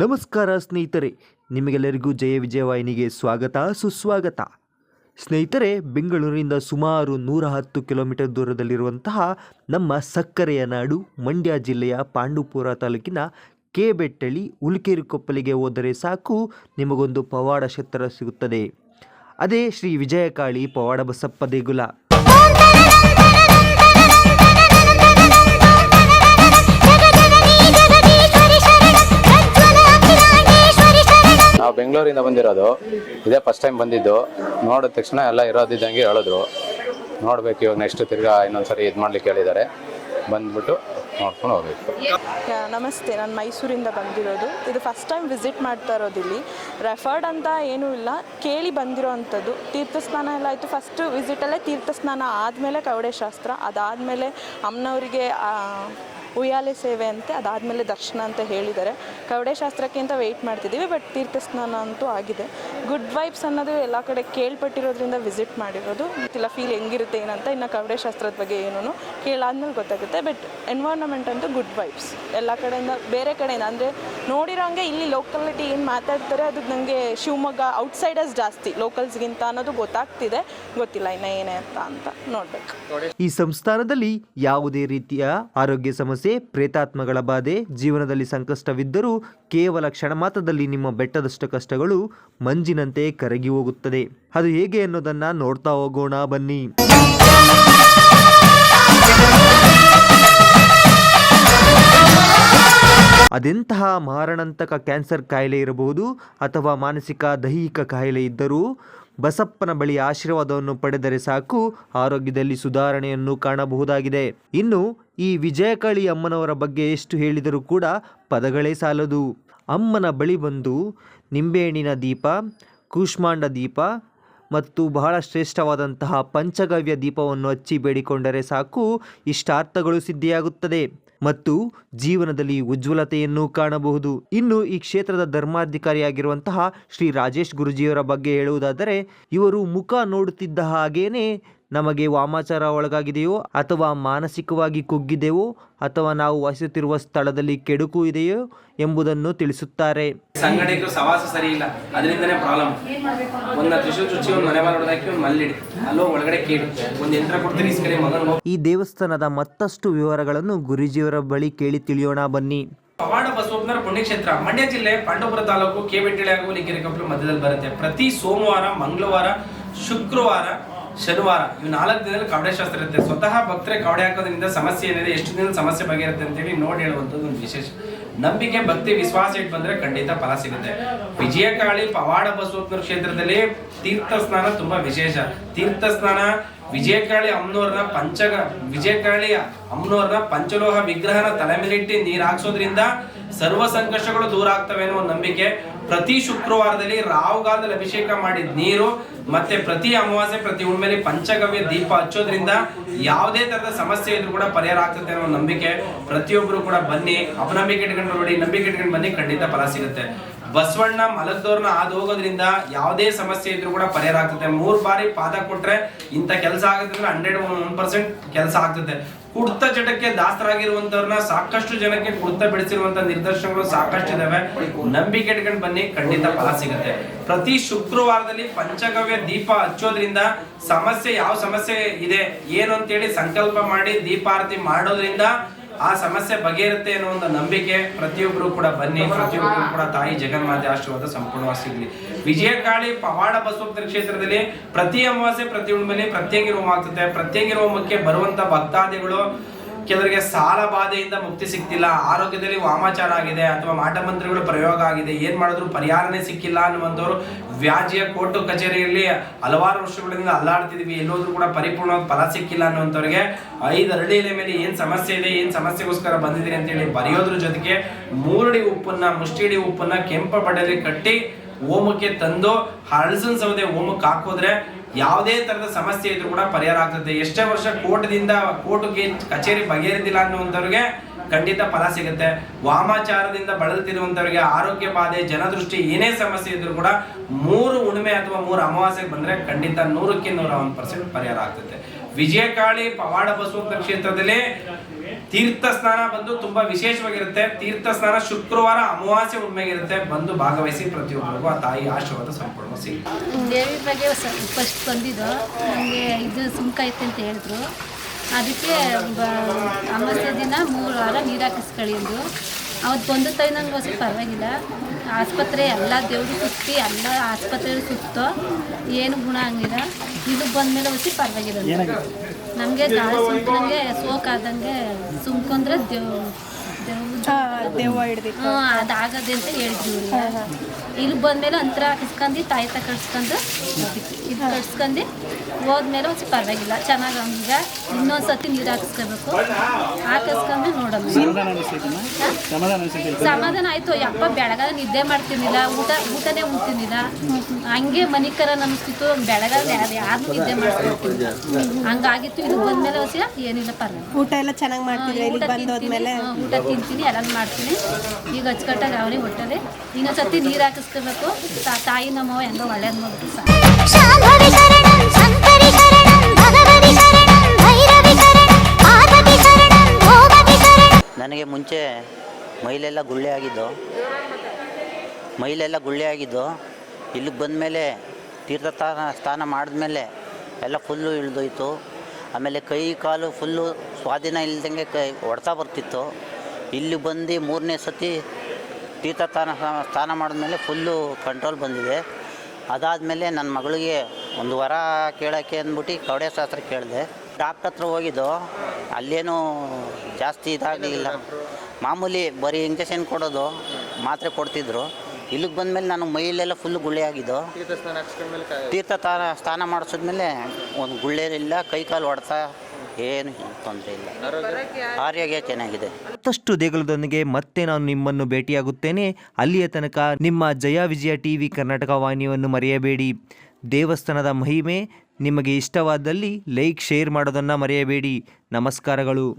ನಮಸ್ಕಾರ ಸ್ನೇಹಿತರೆ, ನಿಮಗೆಲ್ಲರಿಗೂ ಜಯ ವಿಜಯವಾಹಿನಿಗೆ ಸ್ವಾಗತ, ಸುಸ್ವಾಗತ. ಸ್ನೇಹಿತರೆ, ಬೆಂಗಳೂರಿನಿಂದ ಸುಮಾರು ನೂರ ಹತ್ತು ಕಿಲೋಮೀಟರ್ ದೂರದಲ್ಲಿರುವಂತಹ ನಮ್ಮ ಸಕ್ಕರೆಯ ನಾಡು, ಮಂಡ್ಯ ಜಿಲ್ಲೆಯ ಪಾಂಡುಪುರ ತಾಲೂಕಿನ ಕೆ ಬೆಟ್ಟಳ್ಳಿ ಉಲ್ಕೇರಿ ಕೊಪ್ಪಲಿಗೆ ಹೋದರೆ ಸಾಕು, ನಿಮಗೊಂದು ಪವಾಡ ಕ್ಷೇತ್ರ ಸಿಗುತ್ತದೆ. ಅದೇ ಶ್ರೀ ವಿಜಯಕಾಳಿ ಪವಾಡ ಬಸಪ್ಪ ದೇಗುಲ. ಬೆಂಗಳೂರಿಂದ ಬಂದಿರೋದು, ಇದೇ ಫಸ್ಟ್ ಟೈಮ್ ಬಂದಿದ್ದು. ನೋಡಿದ ತಕ್ಷಣ ಎಲ್ಲ ಇರೋದಿದ್ದಂಗೆ ಹೇಳಿದ್ರು. ನೋಡ್ಬೇಕು ಇವಾಗ ನೆಕ್ಸ್ಟ್ ತಿರ್ಗಾ ಇನ್ನೊಂದ್ಸರಿ ಇದು ಮಾಡ್ಲಿಕ್ಕೆ ಹೇಳಿದ್ದಾರೆ. ಬಂದ್ಬಿಟ್ಟು ನಮಸ್ತೆ. ನಾನು ಮೈಸೂರಿಂದ ಬಂದಿರೋದು. ಇದು ಫಸ್ಟ್ ಟೈಮ್ ವಿಸಿಟ್ ಮಾಡ್ತಾ ಇರೋದು ಇಲ್ಲಿ. ರೆಫರ್ಡ್ ಅಂತ ಏನೂ ಇಲ್ಲ. ಕೇಳಿ ಬಂದಿರೋ ಅಂಥದ್ದು. ತೀರ್ಥ ಸ್ನಾನ ಎಲ್ಲ ಆಯಿತು. ಫಸ್ಟ್ ವಿಸಿಟಲ್ಲೇ ತೀರ್ಥ ಸ್ನಾನ ಆದಮೇಲೆ ಕವಡೆ ಶಾಸ್ತ್ರ. ಅದಾದಮೇಲೆ ಅಮ್ಮನವರಿಗೆ ಉಯ್ಯಾಲೆ ಸೇವೆ ಅಂತೆ, ಅದಾದಮೇಲೆ ದರ್ಶನ ಅಂತ ಹೇಳಿದ್ದಾರೆ. ಕವಡೆ ಶಾಸ್ತ್ರಕ್ಕೆ ಅಂತ ವೆಯ್ಟ್ ಮಾಡ್ತಿದ್ದೀವಿ ಬಟ್ ತೀರ್ಥ ಸ್ನಾನ ಅಂತೂ ಆಗಿದೆ. ಗುಡ್ ವೈಬ್ಸ್ ಅನ್ನೋದು ಎಲ್ಲ ಕಡೆ ಕೇಳ್ಪಟ್ಟಿರೋದ್ರಿಂದ ವಿಸಿಟ್ ಮಾಡಿರೋದು. ಇಲ್ಲ ಫೀಲ್ ಹೆಂಗಿರುತ್ತೆ ಏನಂತ. ಇನ್ನು ಕವಡೆ ಶಾಸ್ತ್ರದ ಬಗ್ಗೆ ಏನೂ ಕೇಳಾದ್ಮೇಲೆ ಗೊತ್ತಾಗುತ್ತೆ. ಬಟ್ ಎನ್ವೈರ್ನಮೆಂಟ್ ಅಂತೂ ಗುಡ್ ವೈಬ್ಸ್ ಎಲ್ಲ ಕಡೆಯಿಂದ ಬೇರೆ ಕಡೆಯಿಂದ, ಅಂದರೆ ನೋಡಿರೋಂಗೆ ಇಲ್ಲಿ ಲೋಕಲಿಟಿ ಏನು ಮಾತಾಡ್ತಾರೆ, ಅದು ನನಗೆ ಶಿವಮೊಗ್ಗ ಔಟ್ಸೈಡರ್ಸ್ ಜಾಸ್ತಿ ಲೋಕಲ್ಸ್ಗಿಂತ ಅನ್ನೋದು ಗೊತ್ತಾಗ್ತಿದೆ. ಗೊತ್ತಿಲ್ಲ ಇನ್ನು ಏನೇ ಅಂತ ಅಂತ ನೋಡ್ಬೇಕು. ಈ ಸಂಸ್ಥಾನದಲ್ಲಿ ಯಾವುದೇ ರೀತಿಯ ಆರೋಗ್ಯ ಸಮಸ್ಯೆ, ಪ್ರೇತಾತ್ಮಗಳ ಬಾಧೆ, ಜೀವನದಲ್ಲಿ ಸಂಕಷ್ಟವಿದ್ದರೂ ಕೇವಲ ಕ್ಷಣ ಮಾತ್ರದಲ್ಲಿ ನಿಮ್ಮ ಬೆಟ್ಟದಷ್ಟು ಕಷ್ಟಗಳು ಮಂಜಿನಂತೆ ಕರಗಿ ಹೋಗುತ್ತದೆ. ಅದು ಹೇಗೆ ಅನ್ನೋದನ್ನ ನೋಡ್ತಾ ಹೋಗೋಣ ಬನ್ನಿ. ಅದೆಂತಹ ಮಾರಣಾಂತಕ ಕ್ಯಾನ್ಸರ್ ಕಾಯಿಲೆ ಇರಬಹುದು ಅಥವಾ ಮಾನಸಿಕ ದೈಹಿಕ ಕಾಯಿಲೆ ಇದ್ದರೂ ಬಸಪ್ಪನ ಬಳಿ ಆಶೀರ್ವಾದವನ್ನು ಪಡೆದರೆ ಸಾಕು, ಆರೋಗ್ಯದಲ್ಲಿ ಸುಧಾರಣೆಯನ್ನು ಕಾಣಬಹುದಾಗಿದೆ. ಇನ್ನು, ಈ ವಿಜಯಕಾಳಿ ಅಮ್ಮನವರ ಬಗ್ಗೆ ಎಷ್ಟು ಹೇಳಿದರೂ ಕೂಡ ಪದಗಳೇ ಸಾಲದು. ಅಮ್ಮನ ಬಳಿ ಬಂದು ನಿಂಬೆಹಣ್ಣಿನ ದೀಪ, ಕೂಷ್ಮಾಂಡ ದೀಪ ಮತ್ತು ಬಹಳ ಶ್ರೇಷ್ಠವಾದಂತಹ ಪಂಚಗವ್ಯ ದೀಪವನ್ನು ಹಚ್ಚಿ ಬೇಡಿಕೊಂಡರೆ ಸಾಕು, ಇಷ್ಟಾರ್ಥಗಳು ಸಿದ್ಧಿಯಾಗುತ್ತದೆ. ಮತ್ತು ಜೀವನದಲ್ಲಿ ಉಜ್ವಲತೆಯನ್ನು ಕಾಣಬಹುದು. ಇನ್ನು ಈ ಕ್ಷೇತ್ರದ ಧರ್ಮಾಧಿಕಾರಿಯಾಗಿರುವಂತಹ ಶ್ರೀ ರಾಜೇಶ್ ಗುರುಜಿಯವರ ಬಗ್ಗೆ ಹೇಳುವುದಾದರೆ, ಇವರು ಮುಖ ನೋಡುತ್ತಿದ್ದ ಹಾಗೇನೆ ನಮಗೆ ವಾಮಾಚಾರ ಒಳಗಾಗಿದೆಯೋ ಅಥವಾ ಮಾನಸಿಕವಾಗಿ ಕುಗ್ಗಿದೆಯೋ ಅಥವಾ ನಾವು ವಾಸಿಸುತ್ತಿರುವ ಸ್ಥಳದಲ್ಲಿ ಕೆಡುಕು ಇದೆಯೋ ಎಂಬುದನ್ನು ತಿಳಿಸುತ್ತಾರೆ. ಸಂಘಟಕರು ಸವಾಸ ಸರಿ ಇಲ್ಲ ಅದರಿಂದನೇ ಪ್ರಾಬ್ಲಮ್. ಒಂದು ತ್ರಿಶೂಲ್ ಚುಚ್ಚಿ ಒಂದು ಮನೆ ಮಾಡಿ ಹಾಕಿ ಒಂದು ಮಲ್ಲಿಡಿ. ಅಲ್ಲೋ ಒಳಗಡೆ ಕೇಳಿ ಒಂದು ಯಂತ್ರ ಕೊಡ್ತೀರಿ ಈ ಕಡೆ ಮಗನ ಈ ದೇವಸ್ಥಾನದ ಮತ್ತಷ್ಟು ವಿವರಗಳನ್ನು ಗುರುಜಿಯವರ ಬಳಿ ಕೇಳಿ ತಿಳಿಯೋಣ ಬನ್ನಿ. ಪವಾಡ ಬಸವಪ್ಪನವರ ಪುಣ್ಯಕ್ಷೇತ್ರ ಮಂಡ್ಯ ಜಿಲ್ಲೆ ಪಾಂಡವಪುರ ತಾಲೂಕು ಕೆ ಬೆಟ್ಟಳಿ ಹಾಗೂ ಲಿಂಕೆರೆ ಮಧ್ಯದಲ್ಲಿ ಬರುತ್ತೆ. ಪ್ರತಿ ಸೋಮವಾರ ಮಂಗಳವಾರ ಶುಕ್ರವಾರ ಶನಿವಾರ. ಇವು ನಾಲ್ಕು ದಿನದಲ್ಲಿ ಕವಡೆ ಶಾಸ್ತ್ರ ಇರುತ್ತೆ. ಸ್ವತಃ ಭಕ್ತರೆ ಕವಡೆ ಹಾಕೋದ್ರಿಂದ ಸಮಸ್ಯೆ ಏನಿದೆ, ಎಷ್ಟು ದಿನದ ಸಮಸ್ಯೆ ಬಗೆರುತ್ತೆ ಅಂತೇಳಿ ನೋಡಿ ಹೇಳುವಂಥದ್ದು ಒಂದು ವಿಶೇಷ. ನಂಬಿಕೆ, ಭಕ್ತಿ, ವಿಶ್ವಾಸ ಇಟ್ಟು ಬಂದ್ರೆ ಖಂಡಿತ ಫಲ ಸಿಗುತ್ತೆ. ವಿಜಯಕಾಳಿ ಪವಾಡ ಬಸವಪ್ಪನ ಕ್ಷೇತ್ರದಲ್ಲಿ ತೀರ್ಥ ಸ್ನಾನ ತುಂಬಾ ವಿಶೇಷ. ತೀರ್ಥ ಸ್ನಾನ, ವಿಜಯಕಾಳಿ ಅಮ್ನೋರ್ನ ಪಂಚಗ ವಿಜಯಕಾಳಿ ಅಮ್ನೋರ್ನ ಪಂಚಲೋಹ ವಿಗ್ರಹನ ತಲೆ ಮೇಲಿಟ್ಟು ನೀರ್ ಹಾಕ್ಸೋದ್ರಿಂದ ಸರ್ವ ಸಂಕಷ್ಟಗಳು ದೂರ ಆಗ್ತವೆ ಅನ್ನೋ ನಂಬಿಕೆ. ಪ್ರತಿ ಶುಕ್ರವಾರದಲ್ಲಿ ರಾಹುಗಾಲದಲ್ಲಿ ಅಭಿಷೇಕ ಮಾಡಿದ ನೀರು ಮತ್ತೆ ಪ್ರತಿ ಅಮಾವಾಸ್ಯೆ, ಪ್ರತಿ ಉಳ್ಮೇಲೆ ಪಂಚಗವ್ಯ ದೀಪ ಹಚ್ಚೋದ್ರಿಂದ ಯಾವುದೇ ತರದ ಸಮಸ್ಯೆ ಇದ್ರೂ ಕೂಡ ಪರಿಹಾರ ಆಗ್ತದೆ ಅನ್ನೋ ನಂಬಿಕೆ ಪ್ರತಿಯೊಬ್ಬರು ಕೂಡ ಬನ್ನಿ. ಅಪನಂಬಿಕೆ ಇಟ್ಕೊಂಡು ನೋಡಿ, ನಂಬಿಕೆ ಇಟ್ಕೊಂಡು ಬನ್ನಿ, ಖಂಡಿತ ಫಲ ಸಿಗುತ್ತೆ. ಬಸವಣ್ಣ ಮಲಗ್ದವ್ರನ್ನ ಹಾದು ಹೋಗೋದ್ರಿಂದ ಯಾವುದೇ ಸಮಸ್ಯೆ ಇದ್ರೂ ಕೂಡ ಪರಿಹಾರ ಆಗ್ತದೆ. ಮೂರು ಬಾರಿ ಪಾದ ಕೊಟ್ರೆ ಇಂಥ ಕೆಲಸ ಆಗುತ್ತೆ ಅಂದ್ರೆ ಹಂಡ್ರೆಡ್ ಒನ್ ಪರ್ಸೆಂಟ್ ಕೆಲಸ ಆಗ್ತದೆ. ಕುಡ್ತ ಚಟಕ್ಕೆ ದಾಸರಾಗಿರುವಂತವ್ರನ್ನ ಸಾಕಷ್ಟು ಜನಕ್ಕೆ ಕುಡ್ತ ಬೆಳೆಸಿರುವಂತ ನಿದರ್ಶನಗಳು ಸಾಕಷ್ಟು ಇದಾವೆ. ನಂಬಿಕೆ ಇಟ್ಕೊಂಡು ಬನ್ನಿ, ಖಂಡಿತ ಫಲ ಸಿಗುತ್ತೆ. ಪ್ರತಿ ಶುಕ್ರವಾರದಲ್ಲಿ ಪಂಚಗವ್ಯ ದೀಪ ಹಚ್ಚೋದ್ರಿಂದ ಸಮಸ್ಯೆ, ಯಾವ ಸಮಸ್ಯೆ ಇದೆ, ಏನು ಅಂತೇಳಿ ಸಂಕಲ್ಪ ಮಾಡಿ ದೀಪಾರತಿ ಮಾಡೋದ್ರಿಂದ ಆ ಸಮಸ್ಯೆ ಬಗೆಯಿರುತ್ತೆ ಅನ್ನೋ ಒಂದು ನಂಬಿಕೆ ಪ್ರತಿಯೊಬ್ಬರು ಕೂಡ ಬನ್ನಿ ಪ್ರತಿಯೊಬ್ಬರು ಕೂಡ ತಾಯಿ ಜಗನ್ಮಾತೆ ಆಶೀರ್ವಾದ ಸಂಪೂರ್ಣವಾಗಿ ಸಿಗಲಿ. ವಿಜಯಕಾಳಿ ಪವಾಡ ಬಸವ ಕ್ಷೇತ್ರದಲ್ಲಿ ಪ್ರತಿ ಅಮಾವಾಸ್ಯೆ, ಪ್ರತಿ ಹುಣ್ಣಿಮೆಲಿ ಪ್ರತ್ಯೇಕ ಹೋಮ ಆಗ್ತದೆ ಪ್ರತ್ಯೇಕ ಹೋಮಕ್ಕೆ ಬರುವಂತ ಭಕ್ತಾದಿಗಳು ಕೆಲವರಿಗೆ ಸಾಲ ಬಾಧೆಯಿಂದ ಮುಕ್ತಿ ಸಿಗ್ತಿಲ್ಲ, ಆರೋಗ್ಯದಲ್ಲಿ ವಾಮಾಚಾರ ಆಗಿದೆ ಅಥವಾ ಮಾಟ ಮಂತ್ರಗಳು ಪ್ರಯೋಗ ಆಗಿದೆ, ಏನ್ ಮಾಡಿದ್ರು ಪರಿಹಾರನೇ ಸಿಕ್ಕಿಲ್ಲ ಅನ್ನುವಂಥವ್ರು ವ್ಯಾಜ್ಯ ಕೋರ್ಟು ಕಚೇರಿಯಲ್ಲಿ ಹಲವಾರು ವರ್ಷಗಳಿಂದ ಅಲ್ಲಾಡ್ತಿದೀವಿ, ಎಲ್ಲೋದ್ರೂ ಕೂಡ ಪರಿಪೂರ್ಣವಾದ ಫಲ ಸಿಕ್ಕಿಲ್ಲ ಅನ್ನುವಂಥವ್ರಿಗೆ ಐದು ಅರಳಿ ಎಲೆ ಮೇಲೆ ಏನ್ ಸಮಸ್ಯೆ ಇದೆ, ಏನ್ ಸಮಸ್ಯೆಗೋಸ್ಕರ ಬಂದಿದ್ದೀರಿ ಅಂತೇಳಿ ಬರೆಯೋದ್ರ ಜೊತೆಗೆ ಮೂರಡಿ ಉಪ್ಪನ್ನ, ಮುಷ್ಟಿಡಿ ಉಪ್ಪನ್ನ ಕೆಂಪ ಬಡ್ಡೆಯಲ್ಲಿ ಕಟ್ಟಿ ಓಮಕ್ಕೆ ತಂದು ಹಳಸನ್ ಸೌದೆ ಓಮಕ್ಕೆ ಹಾಕೋದ್ರೆ ಯಾವುದೇ ತರದ ಸಮಸ್ಯೆ ಇದ್ರೂ ಕೂಡ ಪರಿಹಾರ ಆಗ್ತದೆ. ಎಷ್ಟೇ ವರ್ಷ ಕೋರ್ಟ್ದಿಂದ ಕೋರ್ಟ್ಗೆ ಕಚೇರಿ ಬಗೆಹರಿದಿಲ್ಲ ಅನ್ನುವಂಥವ್ರಿಗೆ ಖಂಡಿತ ಫಲ ಸಿಗುತ್ತೆ. ವಾಮಾಚಾರದಿಂದ ಬಳಲುತ್ತಿರುವಂಥವ್ರಿಗೆ ಆರೋಗ್ಯ ಬಾಧೆ, ಜನದೃಷ್ಟಿ ಏನೇ ಸಮಸ್ಯೆ ಇದ್ರೂ ಕೂಡ ಮೂರು ಉಣಿಮೆ ಅಥವಾ ಮೂರು ಅಮಾವಾಸ್ಯೆಗೆ ಬಂದ್ರೆ ಖಂಡಿತ ನೂರಕ್ಕೆ ನೂರ ಒಂದು ಪರ್ಸೆಂಟ್ ಪರಿಹಾರ ಆಗ್ತದೆ. ವಿಜಯಕಾಳಿ ಪವಾಡ ಬಸವಪ್ಪ ಕ್ಷೇತ್ರದಲ್ಲಿ ತೀರ್ಥ ಸ್ನಾನ ಬಂದು ತುಂಬಾ ವಿಶೇಷವಾಗಿರುತ್ತೆ. ತೀರ್ಥ ಸ್ನಾನ ಶುಕ್ರವಾರ ಅಮಾವಾಸ್ಯೆ ಉಣ್ಮೆಗಿರುತ್ತೆ ಬಂದು ಭಾಗವಹಿಸಿ ಪ್ರತಿಯೊಬ್ಬರಿಗೂ ಆ ತಾಯಿ ಆಶೀರ್ವಾದ ಸಂಪೂರ್ಣ ಸಿಗುತ್ತೆ. ದೇವಿ ಬಗ್ಗೆ ಫಸ್ಟ್ ಬಂದಿದ್ದು. ನನಗೆ ಇದು ಸುಂಕ ಐತೆ ಅಂತ ಹೇಳಿದ್ರು. ಅದಕ್ಕೆ ಅಮಾವಾಸ್ಯ ದಿನ ಮೂರು ವಾರ ನೀರು ಹಾಕಿಸ್ಕೊಳ್ಳಿ ಅಂದರು. ಅವತ್ತು ಬಂದು ತಾಯಿ ನಂಗೆ ಹೊಸ ಪರವಾಗಿಲ್ಲ. ಆಸ್ಪತ್ರೆ ಎಲ್ಲ ದೇವ್ರಿಗೆ ಸುತ್ತಿ ಎಲ್ಲ ಆಸ್ಪತ್ರೆ ಸುತ್ತೋ ಏನು ಗುಣ ಆಗಿಲ್ಲ ಇದು ಬಂದಮೇಲೆ ಹೊಸಿ ಪರವಾಗಿಲ್ಲ ನಮಗೆ ಗಾಳಿ ಸುಮ್ಕೊಂಡಂಗೆ ಸೋಕಾದಂಗೆ ಸುಮ್ಕೊಂಡ್ರೆ ದೇವ್ ದೇವ್ ದೆವ್ವ ಹಿಡ್ದಿತ್ತು. ಹ್ಞೂ ಅದಾಗದೆ ಅಂತ ಹೇಳಿದ್ವಿ ಇಲ್ಲಿ ಬಂದ್ಮೇಲೆ ಅಂತರ ಹಾಕಿಸ್ಕೊಂಡು ತಾಯಿ ತ ಕಟ್ಸ್ಕೊಂಡು ಇದು ಕಳ್ಸ್ಕೊಂಡು ಹೋದ್ಮೇಲೆ ಒಂದು ಪರವಾಗಿಲ್ಲ. ಚೆನ್ನಾಗಿ ಈಗ ಇನ್ನೊಂದು ಸತಿ ನೀರು ಹಾಕಿಸ್ಕೋಬೇಕು. ಹಾಕಿಸ್ಕೊಂಡು ನೋಡೋಣ? ಸಮಾಧಾನ ಆಯ್ತು. ಯಪ್ಪ ಬೆಳಗಾಲ ನಿದ್ದೆ ಮಾಡ್ತಿರ್ಲಿಲ್ಲ. ಊಟ ಊಟನೇ ಉಣ್ತಿರ್ಲಿಲ್ಲ. ಹಂಗೆ ಮನಿಕರ ನಮಿಸ್ತಿತ್ತು ಅನಿಸ್ತಿತ್ತು. ಬೆಳಗಾಲ ಯಾರು ಯಾರು ನಿದ್ದೆ ಮಾಡ್ತಿರ್ತಿಲ್ಲ ಹಂಗಾಗಿತ್ತು. ಇದು ಬಂದ್ಮೇಲೆ ಹೊಸ ಏನಿಲ್ಲ ಪರವಾಗಿಲ್ಲ. ಊಟ ಎಲ್ಲ ಚೆನ್ನಾಗಿ ಮಾಡ್ತೀವಿ ಊಟ ಇಲ್ಲಿ ಬಂದು ತಿಂತೀನಿ, ಊಟ ತಿಂತೀನಿ. ಎಲ್ಲ ಮಾಡ್ತೀನಿ. ಈಗ ಅಚ್ಚುಕಟ್ಟಾಗಿ ಹೊಟ್ಟೆ ಇನ್ನೊಂದು ಇನ್ನೊಂದ್ಸತಿ ನೀರು ಹಾಕಿಸ್ಕೋಬೇಕು. ತಾ- ತಾಯಿ ನಮ್ಮವ ಹೆಂಗೋ ಒಳ್ಳೇದು ಮಾಡ್ಬಿಟ್ಟು ಸಾಕು. ನನಗೆ ಮುಂಚೆ ಮೈಲೆಲ್ಲ ಗುಳ್ಳೆ ಆಗಿದ್ದು. ಮೈಲೆಲ್ಲ ಗುಳ್ಳೆ ಆಗಿದ್ದು. ಇಲ್ಲಿಗೆ ಬಂದಮೇಲೆ ತೀರ್ಥ ಸ್ನಾನ ಸ್ನಾನ ಮಾಡಿದ್ಮೇಲೆ ಎಲ್ಲ ಫುಲ್ಲು ಇಳಿದೋಯ್ತು. ಆಮೇಲೆ ಕೈ ಕಾಲು ಫುಲ್ಲು ಸ್ವಾಧೀನ ಇಲ್ದಂಗೆ ಕೈ ಹೊಡ್ತಾ ಬರ್ತಿತ್ತು. ಇಲ್ಲಿ ಬಂದು ಮೂರನೇ ಸತಿ ತೀರ್ಥ ಸ್ಥಾನ ಸ್ನಾನ ಮಾಡಿದ್ಮೇಲೆ ಫುಲ್ಲು ಕಂಟ್ರೋಲ್ ಬಂದಿದೆ. ಅದಾದಮೇಲೆ ನನ್ನ ಮಗಳಿಗೆ ಒಂದು ವಾರ ಕೇಳೋಕ್ಕೆ ಅಂದ್ಬಿಟ್ಟು ಕವಡೆ ಶಾಸ್ತ್ರ ಕೇಳಿದೆ. ಡಾಕ್ಟ್ರ್ ಹತ್ರ ಹೋಗಿದ್ದು. ಅಲ್ಲೇನೂ ಜಾಸ್ತಿ ಇದಾಗಲಿಲ್ಲ. ಮಾಮೂಲಿ ಬರೀ ಇಂಜೆಕ್ಷನ್ ಕೊಡೋದು ಮಾತ್ರೆ ಕೊಡ್ತಿದ್ರು. ಇಲ್ಲಿಗೆ ಬಂದಮೇಲೆ ನಾನು ಮೈಲೆಲ್ಲ ಫುಲ್ ಗುಳ್ಳೆ ಆಗಿದ್ದು. ತೀರ್ಥ ಸ್ನಾನ ಸ್ನಾನ ಮಾಡಿಸಿದ್ಮೇಲೆ ಒಂದು ಗುಳ್ಳೆ ಇಲ್ಲ. ಕೈ ಕಾಲು ಹೊಡ್ತಾ ಏನು ತೊಂದರೆ ಇಲ್ಲ. ಆರೋಗ್ಯ ಚೆನ್ನಾಗಿದೆ. ಮತ್ತಷ್ಟು ದೇಗುಲದೊಂದಿಗೆ ಮತ್ತೆ ನಾನು ನಿಮ್ಮನ್ನು ಭೇಟಿಯಾಗುತ್ತೇನೆ. ಅಲ್ಲಿಯ ತನಕ ನಿಮ್ಮ ಜಯ ವಿಜಯ ಟಿವಿ ಕರ್ನಾಟಕ ವಾಹಿನಿಯನ್ನು ಮರೆಯಬೇಡಿ. ದೇವಸ್ಥಾನದ ಮಹಿಮೆ ನಿಮಗೆ ಇಷ್ಟವಾದಲ್ಲಿ ಲೈಕ್ ಶೇರ್ ಮಾಡೋದನ್ನು ಮರೆಯಬೇಡಿ. ನಮಸ್ಕಾರಗಳು.